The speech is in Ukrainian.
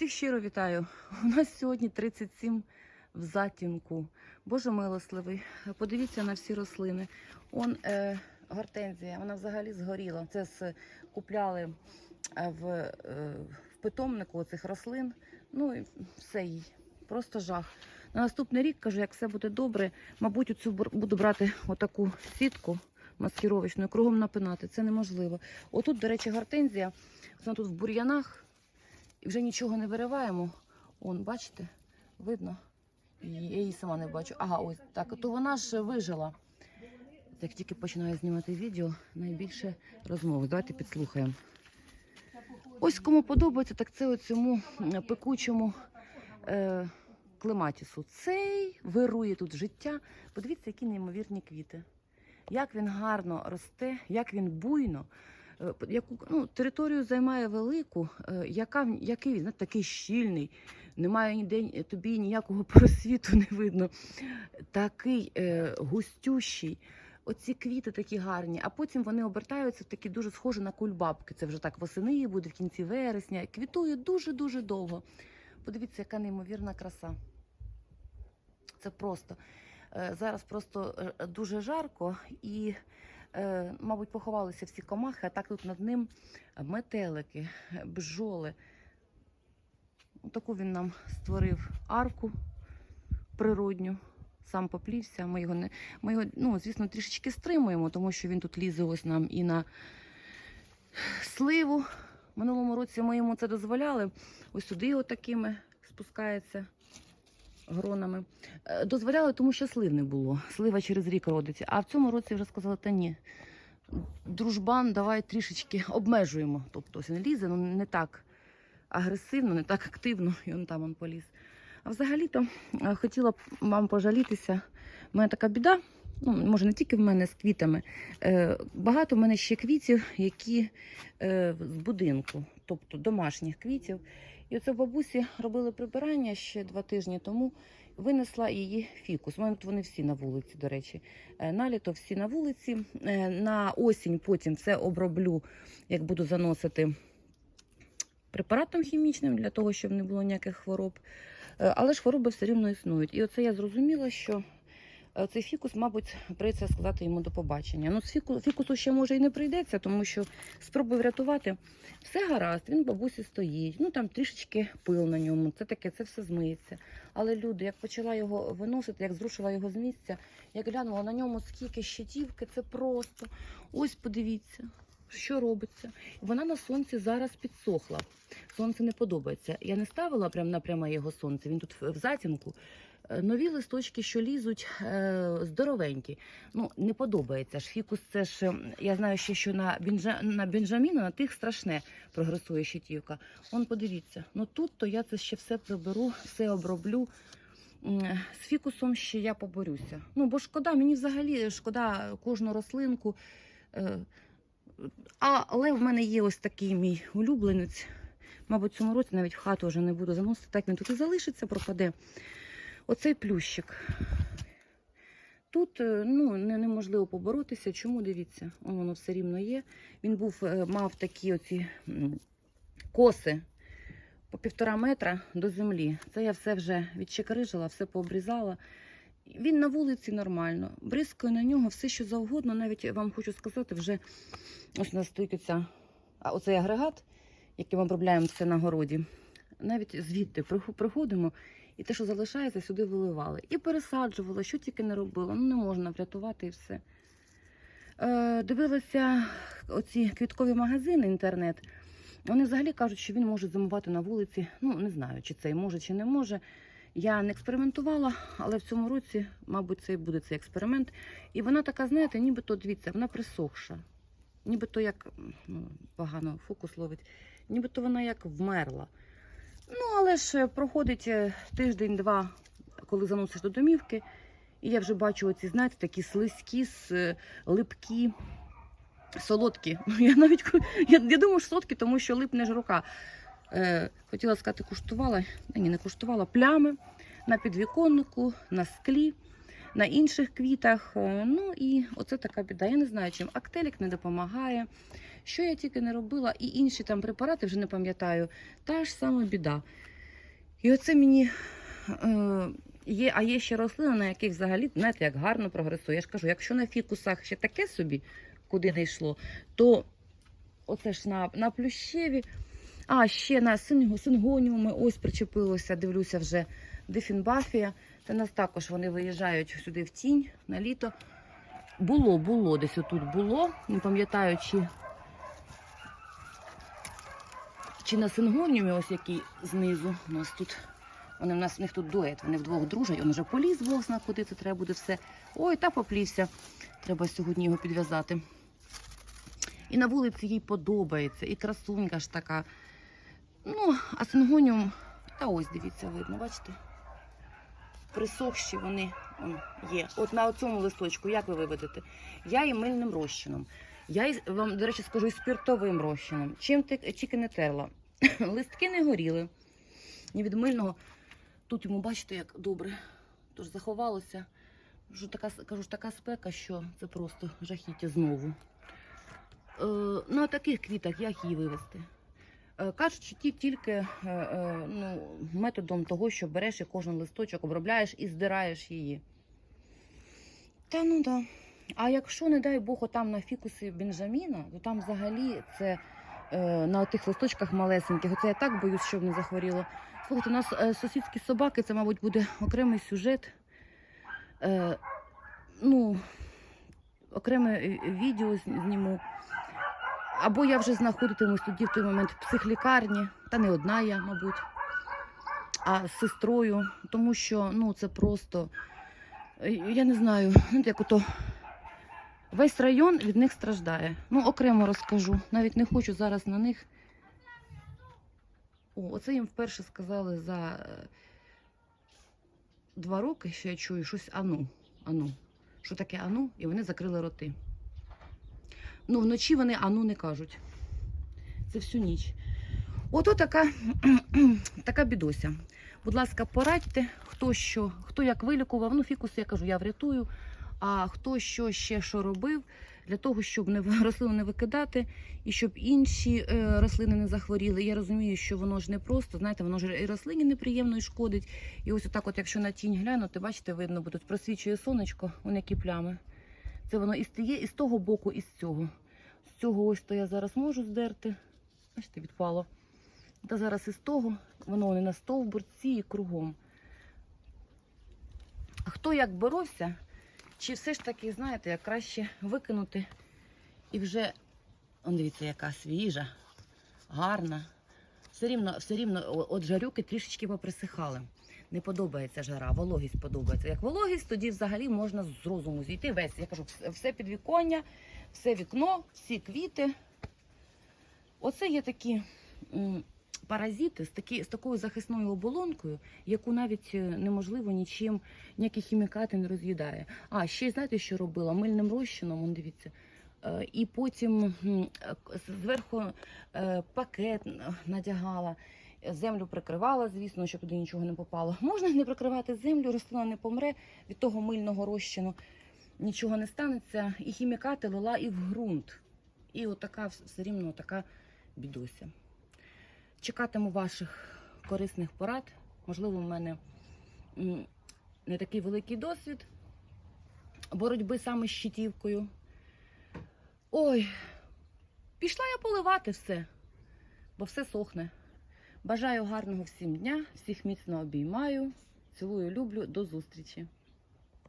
Всіх щиро вітаю. У нас сьогодні 37 в затінку. Боже милостливий. Подивіться на всі рослини. Он е, гортензія, вона взагалі згоріла. Це з, купляли е, в, е, в питомнику цих рослин. Ну і все їй. Просто жах. На наступний рік кажу, як все буде добре, мабуть, оцю буду брати отаку сітку маскировочну кругом напинати. Це неможливо. Отут, до речі, гортензія. Вона тут в бур'янах і вже нічого не вириваємо. Он, бачите, видно? Я її сама не бачу. Ага, ось так. То вона ж вижила. Як тільки починаю знімати відео, найбільше розмови. Давайте підслухаємо. Ось кому подобається, так це оцьому пекучому е, клематісу. Цей вирує тут життя. Подивіться, які неймовірні квіти. Як він гарно росте, як він буйно. Е, Яку ну, територію займає велику, е, яка, який знаєте, такий щільний, немає ніде тобі ніякого просвіту не видно. Такий е, густющий. Оці квіти такі гарні, а потім вони обертаються такі дуже схожі на кульбабки. Це вже так восени буде в кінці вересня. Квітує дуже-дуже довго. Подивіться, яка неймовірна краса. Це просто. Е, Зараз просто е, дуже жарко і, е, мабуть, поховалися всі комахи, а так тут над ним метелики, е, бджоли. Таку він нам створив арку природню. Сам поплівся. Ми його не ми його, ну, звісно, трішечки стримуємо, тому що він тут лізе ось нам і на сливу. Минулому році ми йому це дозволяли. Ось сюди отакими спускається гронами. Е, Дозволяли, тому що слив не було. Слива через рік родиться. А в цьому році вже сказали, та ні. Дружбан, давай трішечки обмежуємо. Тобто ось він лізе, ну не так агресивно, не так активно, і он там он поліз. А взагалі-то е, хотіла б вам пожалітися. У мене така біда, ну, може, не тільки в мене з квітами. Е, багато в мене ще квітів, які е, з будинку, тобто домашніх квітів. І оце бабусі робили прибирання ще два тижні тому. Винесла її фікус. Тут вони всі на вулиці, до речі. Е, На літо всі на вулиці. Е, На осінь потім все оброблю, як буду заносити препаратом хімічним для того, щоб не було ніяких хвороб. Е, Але ж хвороби все рівно існують. І оце я зрозуміла, що цей фікус, мабуть, прийдеться сказати йому до побачення. Ну, з фіку- фікусу ще може і не прийдеться, тому що спробую врятувати. Все гаразд, він бабусі стоїть. Ну там трішечки пил на ньому. Це таке, це все змиється. Але люди, як почала його виносити, як зрушила його з місця, як глянула на ньому скільки щитівки, це просто. Ось подивіться, що робиться. Вона на сонці зараз підсохла. Сонце не подобається. Я не ставила прям на пряме його сонце. Він тут в затінку. Е, Нові листочки, що лізуть, е, здоровенькі. Ну, не подобається ж. Фікус, це ж я знаю ще, що на бенджа, на бенджаміна на тих страшне прогресує щитівка. Он подивіться, ну тут то я це ще все приберу, все оброблю. З фікусом ще я поборюся. Ну, бо шкода, мені взагалі шкода кожну рослинку. Е, але в мене є ось такий мій улюбленець. Мабуть, цьому році навіть в хату вже не буду заносити. Так він тут і залишиться, пропаде. Оцей плющик. Тут е, ну, не, неможливо поборотися. Чому дивіться? Он воно все рівно є. Він був, е, мав такі оці коси по півтора метра до землі. Це я все вже відчекрижила, все пообрізала. Він на вулиці нормально. Бризкаю на нього все, що завгодно. Навіть вам хочу сказати, вже ось у нас стоїть оця, оцей агрегат, який ми обробляємо все на городі. Навіть звідти приходимо і те, що залишається, сюди виливали. І пересаджувала, що тільки не робила. Ну, не можна врятувати і все. Е, дивилася оці квіткові магазини, інтернет. Вони взагалі кажуть, що він може зимувати на вулиці. Ну, не знаю, чи це і може, чи не може. Я не експериментувала, але в цьому році, мабуть, це і буде цей експеримент. І вона така, знаєте, нібито, дивіться, вона присохша. Нібито як ну, погано фокус ловить, нібито вона як вмерла. Ну, але ж е, проходить е, тиждень-два, коли заносиш до домівки, і я вже бачу оці, знаєте, такі слизькі, е, липкі, солодкі. Я навіть я, я думаю, що солодкі, тому що липне ж рука. Е, хотіла сказати, куштувала, ні, не куштувала плями на підвіконнику, на склі. на інших квітах. Ну і оце така біда. Я не знаю, чим актелік не допомагає. Що я тільки не робила, і інші там препарати вже не пам'ятаю. Та ж сама біда. І оце мені е, є, а є ще рослини, на яких взагалі, знаєте, як гарно прогресує. Я ж кажу, якщо на фікусах ще таке собі, куди не йшло, то оце ж на, на плющеві. А, ще на синго, сингоніуми ось причепилося, дивлюся вже дифінбафія. Це нас також вони виїжджають сюди в тінь на літо. Було, було, десь отут було. Не пам'ятаю, чи, чи на сингоніумі, ось який знизу у нас тут. Вони в нас в них тут дует, вони вдвох дружать, він вже поліз, зна куди це треба буде все. Ой, та поплівся. Треба сьогодні його підв'язати. І на вулиці їй подобається, і красунька ж така. Ну, а сингоніум, та ось дивіться, видно, бачите? Присохші вони он, є. От на цьому листочку, як ви виведете? Я і мильним розчином. Я вам, до речі, скажу, і спиртовим розчином. Чим ти тільки не терла. Листки не горіли. Ні від мильного. Тут йому, бачите, як добре. Тож заховалося. Кажу, така, кажу, така спека, що це просто жахіття знову. Е, на таких квітах як її вивезти? Е, Кажуть, що ті тільки е, е, ну, методом того, що береш і кожен листочок обробляєш і здираєш її. Та ну да. А якщо, не дай Бог, там на фікуси Бенджаміна, то там взагалі це на тих листочках малесеньких. Оце я так боюсь, щоб не захворіло. Слухайте, у нас е, сусідські собаки, це, мабуть, буде окремий сюжет. Е, ну, окреме е, відео зніму. Або я вже знаходитимусь тоді в той момент в психлікарні, та не одна я, мабуть, а з сестрою, тому що ну, це просто, е, я не знаю, як ото весь район від них страждає. Ну, окремо розкажу. Навіть не хочу зараз на них. О, оце їм вперше сказали за е, два роки, що я чую щось ану. Ану. Що таке ану? І вони закрили роти. Ну, вночі вони ану не кажуть. Це всю ніч. Ото така, така бідося. Будь ласка, порадьте, хто що, хто як вилікував. Ну, фікус, я кажу, я врятую. А хто що ще що робив для того, щоб не рослину не викидати і щоб інші е, рослини не захворіли. Я розумію, що воно ж не просто, знаєте, воно ж і рослині неприємно і шкодить. І ось отак, от, якщо на тінь глянути, бачите, видно, бо тут просвічує сонечко, вон які плями. Це воно і стає і з того боку, і з цього. З цього ось то я зараз можу здерти. Бачите, відпало. Та зараз із того, воно не на стовбурці і кругом. А хто як боровся, чи все ж таки, знаєте, як краще викинути і вже, он дивіться, яка свіжа, гарна. Все рівно, все рівно, от жарюки трішечки поприсихали. Не подобається жара, вологість подобається. Як вологість, тоді взагалі можна з розуму зійти весь. Я кажу, все- підвіконня, все вікно, всі квіти. Оце є такі паразити з, такі, з такою захисною оболонкою, яку навіть е, неможливо нічим, ніякі хімікати не роз'їдає. А ще знаєте, що робила? Мильним розчином, он дивіться. Е, І потім е, зверху пакет надягала, землю прикривала, звісно, щоб туди нічого не попало. Можна не прикривати землю, рослина не помре від того мильного розчину, нічого не станеться. І хімікати лила і в ґрунт. І отака все рівно така бідося. Чекатиму ваших корисних порад. Можливо, в мене не такий великий досвід боротьби саме з щитівкою. Ой, пішла я поливати все, бо все сохне. Бажаю гарного всім дня, всіх міцно обіймаю. Цілую, люблю, до зустрічі.